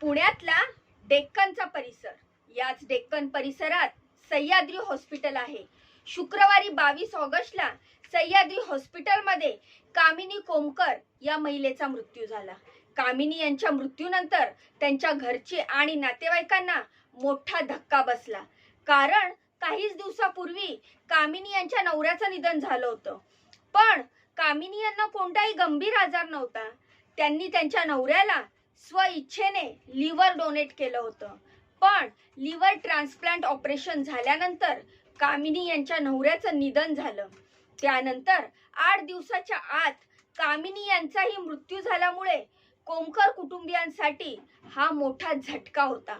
पुण्यातला डेक्कनचा परिसर. याच डेक्कन परिसरात सह्याद्री हॉस्पिटल आहे. शुक्रवारी बावीस ऑगस्टला सह्याद्री हॉस्पिटलमध्ये कामिनी कोमकर या महिलेचा मृत्यू झाला. कामिनी यांच्या मृत्यूनंतर त्यांच्या घरचे आणि नातेवाईकांना मोठा धक्का बसला. कारण काहीच दिवसापूर्वी कामिनी यांच्या नवऱ्याचं निधन झालं होतं. पण कामिनी यांना कोणताही गंभीर आजार नव्हता. त्यांनी त्यांच्या नवऱ्याला स्व इच्छेने लिव्हर डोनेट केलं होतं. पण लिव्हर ट्रान्सप्लांट ऑपरेशन झाल्यानंतर कामिनी यांच्या नवऱ्याचं निधन झालं. त्यानंतर आठ दिवसाच्या आत कामिनी यांचाही मृत्यू झाल्यामुळे कोमकर कुटुंबियांसाठी हा मोठा झटका होता.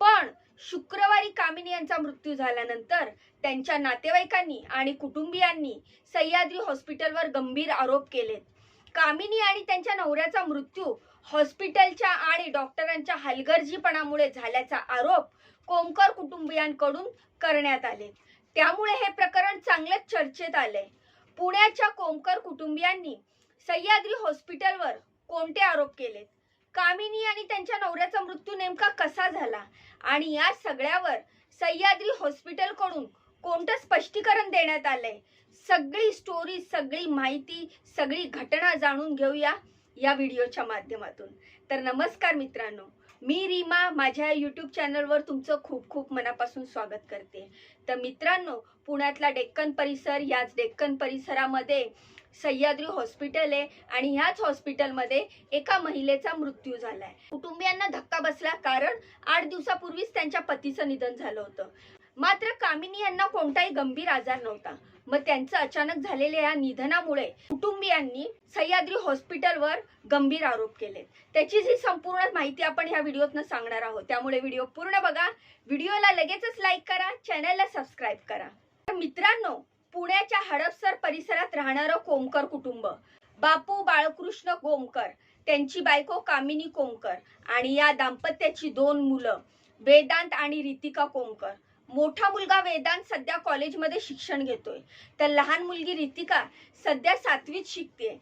पण शुक्रवारी कामिनी यांचा मृत्यू झाल्यानंतर त्यांच्या नातेवाईकांनी आणि कुटुंबियांनी सह्याद्री हॉस्पिटलवर गंभीर आरोप केलेत. कामिनी आणि त्यांच्या नवऱ्याचा मृत्यू हॉस्पिटलच्या आणि डॉक्टरांच्या हलगर्जीपणामुळे झाल्याचा आरोप कोमकर कुटुंबियांकडून करण्यात आले. त्यामुळे हे प्रकरण चांगलंच चर्चेत आलंय. पुण्याच्या कोमकर कुटुंबियांनी सह्याद्री हॉस्पिटलवर कोणते आरोप केलेत? कामिनी आणि त्यांच्या नवऱ्याचा मृत्यू नेमका कसा झाला? आणि या सगळ्यावर सह्याद्री हॉस्पिटलकडून कोणतं स्पष्टीकरण देण्यात आलंय? सगळी स्टोरी सगळी माहिती सगळी घटना जाणून घेऊया. या व्हिडिओच्या माध्यमातून. तर नमस्कार मित्रांनो मी रीमा माझ्या यूट्यूब चॅनलवर तुमचं खूप खूप मनापासून स्वागत करते. तर मित्रांनो पुण्यातला डेक्कन परिसर याच डेक्कन परिसरामध्ये सह्याद्री हॉस्पिटल आहे आणि ह्याच हॉस्पिटलमध्ये एका महिलेचा मृत्यू झालाय. कुटुंबियांना धक्का बसला कारण आठ दिवसापूर्वीच त्यांच्या पतीचं निधन झालं होतं. मात्र कामिनी यांना कोणताही गंभीर आजार नव्हता. मग त्यांचं अचानक झालेल्या या निधनामुळे कुटुंबियांनी सह्याद्री हॉस्पिटलवर गंभीर आरोप केले त्याची जी संपूर्ण माहिती आपण ह्या व्हिडिओतनं सांगणार आहोत त्यामुळे व्हिडिओ पूर्ण बघा. व्हिडिओला लगेचच लाईक करा चॅनलला सबस्क्राईब करा. मित्रांनो पुण्याच्या हडपसर परिसरात राहणारं कोमकर कुटुंब बापू बाळकृष्ण कोमकर त्यांची बायको कामिनी कोमकर आणि या दाम्पत्याची दोन मुलं वेदांत आणि रितिका कोमकर मोठा मुलगा वेदांत सध्या कॉलेजमध्ये शिक्षण घेतोय. तर लहान मुलगी रितिका सध्या सातवीत शिकते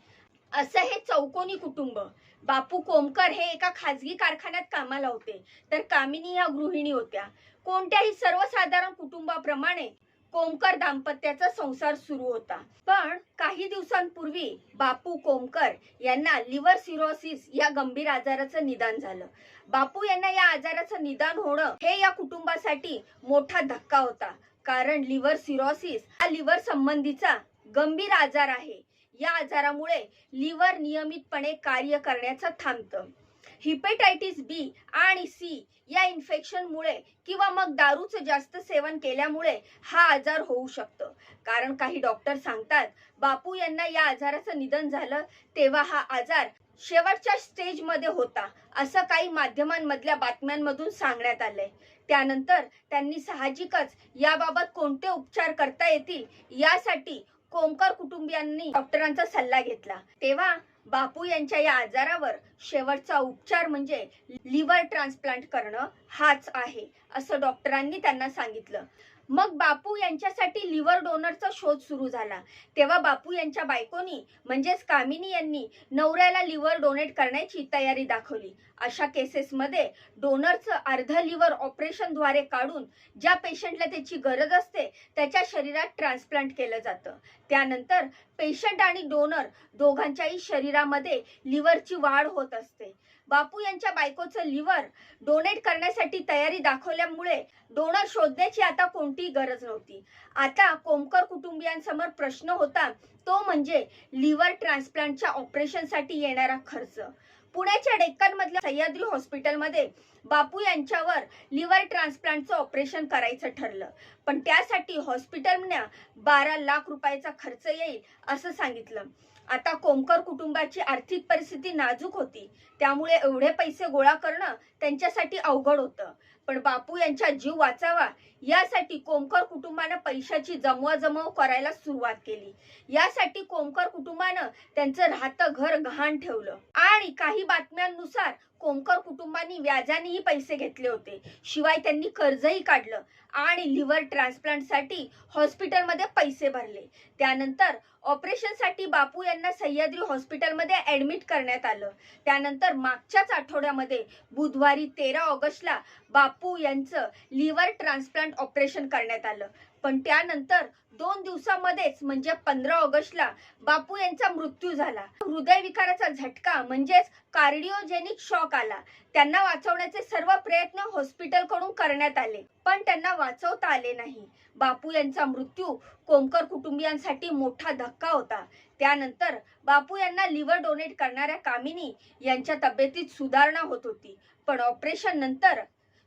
असं हे चौकोनी कुटुंब. बापू कोमकर हे एका खाजगी कारखान्यात कामाला होते. तर कामिनी या गृहिणी होत्या. कोणत्याही सर्वसाधारण कुटुंबाप्रमाणे कोमकर दाम्पत्याचा संसार सुरू होता. पण काही दिवसांपूर्वी बापू कोमकर यांना लिव्हर सिरोसिस या गंभीर आजाराचं निदान झालं. बापू यांना या आजाराचं निदान होणं हे या कुटुंबासाठी मोठा धक्का होता. कारण लिव्हर सिरोसिस हा लिव्हर संबंधीचा गंभीर आजार आहे. या आजारामुळे लिव्हर नियमितपणे कार्य करण्याचं थांबतं. हिपेटायटिस बी आणि सी या इन्फेक्शनमुळे किंवा मग दारूचं जास्त सेवन केल्यामुळे हा आजार होऊ शकतो. कारण काही डॉक्टर सांगतात बापू यांना या आजाराचं निधन झालं तेव्हा हा आजार शेवटच्या स्टेजमध्ये होता असं काही माध्यमांमधल्या बातम्यांमधून सांगण्यात आलंय. त्यानंतर त्यांनी साहजिकच याबाबत कोणते उपचार करता येतील यासाठी कोमकर कुटुंबियांनी डॉक्टरांचा सल्ला घेतला. तेव्हा बापू यांच्या या आजारावर शेवटचा उपचार म्हणजे लिव्हर ट्रान्सप्लांट करणं हाच आहे असं डॉक्टरांनी त्यांना सांगितलं. मग बापू यांच्यासाठी लिव्हर डोनरचा शोध सुरू झाला. तेव्हा बापू यांच्या बायकोनी म्हणजेच कामिनी यांनी नवऱ्याला लिव्हर डोनेट करण्याची तयारी दाखवली. अशा केसेसमध्ये डोनरचं अर्ध लिव्हर ऑपरेशनद्वारे काढून ज्या पेशंटला त्याची गरज असते त्याच्या शरीरात ट्रान्सप्लांट केलं जातं. त्यानंतर पेशंट आणि डोनर दोघांच्याही शरीरामध्ये लिव्हरची वाढ होत असते. बापू यांच्या बायकोचं लिव्हर डोनेट करण्यासाठी तयारी दाखवल्यामुळे डोनर शोधण्याची आता कोणतीही गरज नव्हती. आता कोमकर कुटुंबियांसमोर प्रश्न होता तो म्हणजे लिव्हर ट्रान्सप्लांटच्या ऑपरेशनसाठी येणारा खर्च. पुण्याच्या डेक्कन मधल्या सह्याद्री हॉस्पिटलमध्ये बापू यांच्यावर लिव्हर ट्रान्सप्लांटचं ऑपरेशन करायचं ठरलं. पण त्यासाठी हॉस्पिटलने बारा लाख रुपयाचा खर्च येईल असं सांगितलं. आता कोमकर कुटुंबाची आर्थिक परिस्थिती नाजूक होती. त्यामुळे एवढे पैसे गोळा करणं त्यांच्यासाठी अवघड होतं. पण बापू यांचा जीव वाचावा यासाठी कोमकर कुटुंबानं पैशाची जमवाजमव करायला सुरुवात केली. यासाठी कोमकर कुटुंबानं त्यांचं राहतं घर गहाण ठेवलं. आणि काही बातम्यांनुसार कोमकर कुटुंबांनी व्याजानेही पैसे घेतले होते. शिवाय त्यांनी कर्जही काढलं आणि लिव्हर ट्रान्सप्लांटसाठी हॉस्पिटलमध्ये पैसे भरले. त्यानंतर ऑपरेशनसाठी बापू यांना सह्याद्री हॉस्पिटलमध्ये ऍडमिट करण्यात आलं. त्यानंतर त्यानंतर मागच्याच आठवड्यामध्ये बुधवारी तेरा ऑगस्टला बापू बापू यांचं लिव्हर ट्रान्सप्लांट ऑपरेशन करण्यात आलं. पण त्यानंतर दोन दिवसामध्येच म्हणजे पंधरा ऑगस्टला बापू यांचा मृत्यू झाला. हृदयविकाराचा झटका म्हणजेच कार्डिओजेनिक शॉक आला. त्यांना वाचवण्याचे सर्व प्रयत्न हॉस्पिटलकडून करण्यात आले पण त्यांना वाचवता आले नाही. बापू यांचा मृत्यू कोमकर कुटुंबियांसाठी मोठा धक्का होता. त्यानंतर बापू यांना लिव्हर डोनेट करणाऱ्या कामिनी यांच्या तब्येतीत सुधारणा होत होती. पण ऑपरेशन नंतर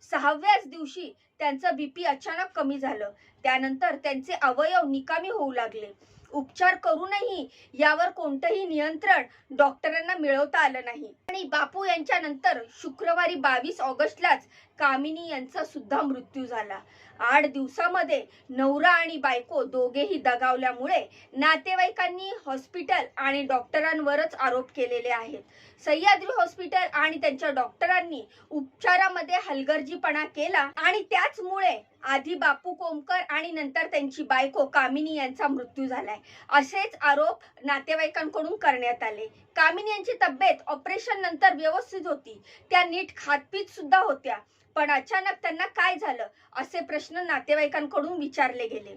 सहाव्याच दिवशी त्यांचं बीपी अचानक कमी झालं. त्यानंतर त्यांचे अवयव निकामी होऊ लागले. उपचार करूनही यावर कोणतंही नियंत्रण डॉक्टरांना मिळवता आलं नाही. आणि बापू यांच्या नंतर शुक्रवारी बावीस ऑगस्टलाच कामिनी यांचा सुद्धा मृत्यू झाला. आठ दिवसामध्ये नवरा आणि बायको दोघेही दगावल्यामुळे नातेवाईकांनी हॉस्पिटल आणि डॉक्टरांवरच आरोप केलेले आहेत. सह्याद्री हॉस्पिटल आणि त्यांच्या डॉक्टरांनी उपचारामध्ये हलगर्जीपणा केला आणि त्याचमुळे आधी बापू कोमकर आणि नंतर त्यांची बायको कामिनी यांचा मृत्यू झालाय. असेच आरोप नातेवाईकांकडून करण्यात आले. कामिनी यांची तब्येत ऑपरेशन नंतर व्यवस्थित होती. त्या नीट खातपीत सुद्धा होत्या. पण अचानक त्यांना काय झालं? असे प्रश्न नातेवाईकांकडून विचारले गेले.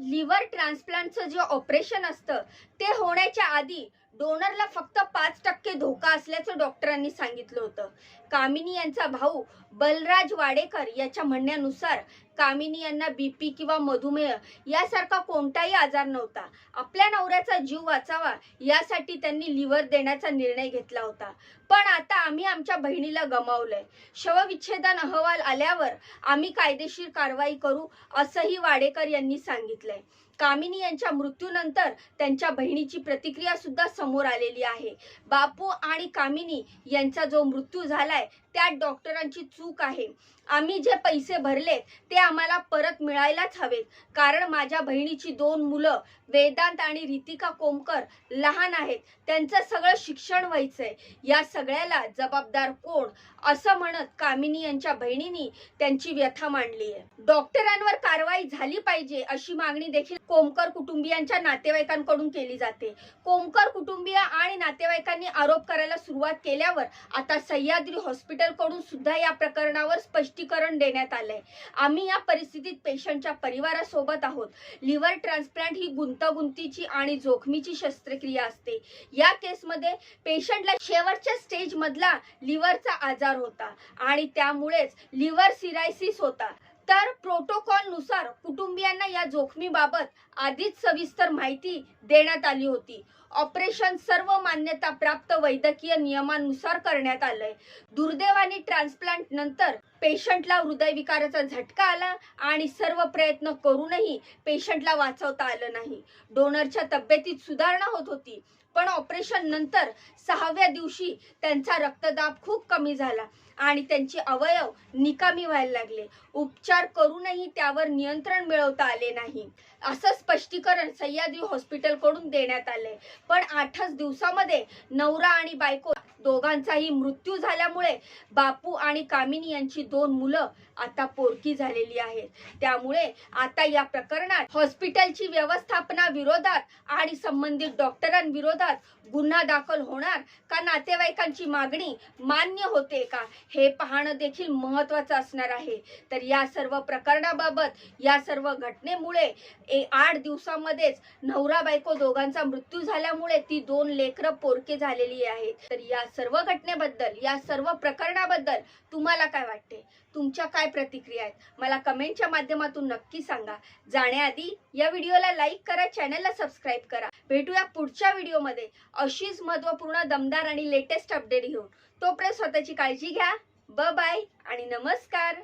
लिव्हर ट्रान्सप्लांटचं जे ऑपरेशन असतं ते होण्याच्या आधी डोनरला फक्त पाच टक्के धोका असल्याचं डॉक्टरांनी सांगितलं होतं. कामिनी यांचा भाऊ बलराज वाडेकर याच्या म्हणण्यानुसार कामिनी यांना बीपी किंवा मधुमेह यासारखा कोणताही आजार नव्हता. आपल्या नवऱ्याचा जीव वाचावा यासाठी त्यांनी लिव्हर देण्याचा निर्णय घेतला होता. पण आता आम्ही आमच्या बहिणीला गमावलंय. शवविच्छेदन अहवाल आल्यावर आम्ही कायदेशीर कारवाई करू असंही वाडेकर यांनी सांगितलंय. कामिनी यांच्या मृत्यूनंतर त्यांच्या बहिणीची प्रतिक्रिया सुद्धा समोर आलेली आहे. बापू आणि कामिनी यांचा जो मृत्यू झालाय त्यात डॉक्टरांची चूक आहे. आम्ही जे पैसे भरले ते आम्हाला परत मिळायलाच हवेत. कारण माझ्या बहिणीची दोन मुलं वेदांत आणि रितिका कोमकर लहान आहेत. त्यांचं सगळं शिक्षण व्हायचंय. या सगळ्याला जबाबदार कोण? असं म्हणत कामिनी यांच्या बहिणींनी त्यांची व्यथा मांडली आहे. डॉक्टरांवर कारवाई झाली पाहिजे अशी मागणी देखील कोमकर कुटुंबियांच्या नातेवाईकांकडून केली जाते. कोमकर कुटुंबीय आणि नातेवाईकांनी आरोप करायला सुरुवात केल्यावर आता सह्याद्री हॉस्पिटलकडून सुद्धा या प्रकरणावर स्पष्टीकरण देण्यात आलंय. आम्ही या परिस्थितीत पेशंटच्या परिवारासोबत आहोत. लिव्हर ट्रान्सप्लांट ही गुंत गुंतागुंतीची आणि जोखमीची शस्त्रक्रिया असते. या केसमध्ये पेशंटला शेवटच्या स्टेज मधला लिव्हरचा आजार होता आणि त्यामुळेच लिव्हर सिरायसिस होता. तर प्रोटोकॉलनुसार कुटुंबियांना या जोखमीबाबत आधीच सविस्तर माहिती देण्यात आली होती. ऑपरेशन सर्व मान्यता प्राप्त वैद्यकीय नियमानुसार करण्यात आलंय. दुर्दैवाने ट्रान्सप्लांट नंतर पेशंटला हृदयविकाराचा झटका आला आणि सर्व प्रयत्न करूनही पेशंटला वाचवता आलं नाही. डोनरच्या तब्येतीत सुधारणा होत होती पण ऑपरेशन नंतर सहाव्या दिवशी त्यांचा रक्तदाब खूप कमी झाला आणि त्यांचे अवयव निकामी व्हायला लागले. उपचार करूनही त्यावर नियंत्रण मिळवता आले नाही. असं स्पष्टीकरण सह्याद्री हॉस्पिटलकडून देण्यात आलंय. पण आठच दिवसामध्ये नवरा आणि बायको दोघांचाही मृत्यू झाल्यामुळे बापू आणि कामिनी यांची दोन मुलं आता पोरकी झालेली आहेत. त्यामुळे आता या प्रकरणात हॉस्पिटलची व्यवस्थापना विरोधात आणि संबंधित डॉक्टरांविरोधात गुन्हा दाखल होणार का नातेवाईकांची मागणी मान्य होते का हे पाहणं देखील महत्वाचं असणार आहे. तर या सर्व प्रकरणाबाबत या सर्व घटनेमुळे ए आठ दिवसामध्येच नवरा बायको दोघांचा मृत्यू झाल्यामुळे ती दोन लेकरं पोरके झालेली आहेत. तर या सर्व घटनेबद्दल या सर्व प्रकरणाबद्दल तुम्हाला काय वाटते? तुमच्या काय प्रतिक्रिया आहेत? मला कमेंटच्या माध्यमातून नक्की सांगा. जाण्याआधी या व्हिडिओला लाईक करा चॅनलला सबस्क्राईब करा. भेटूया पुढच्या व्हिडिओमध्ये. अशीच महत्त्वपूर्ण दमदार आणि लेटेस्ट अपडेट घेऊन. तोपर्यंत स्वतःची काळजी घ्या. ब बाय आणि नमस्कार.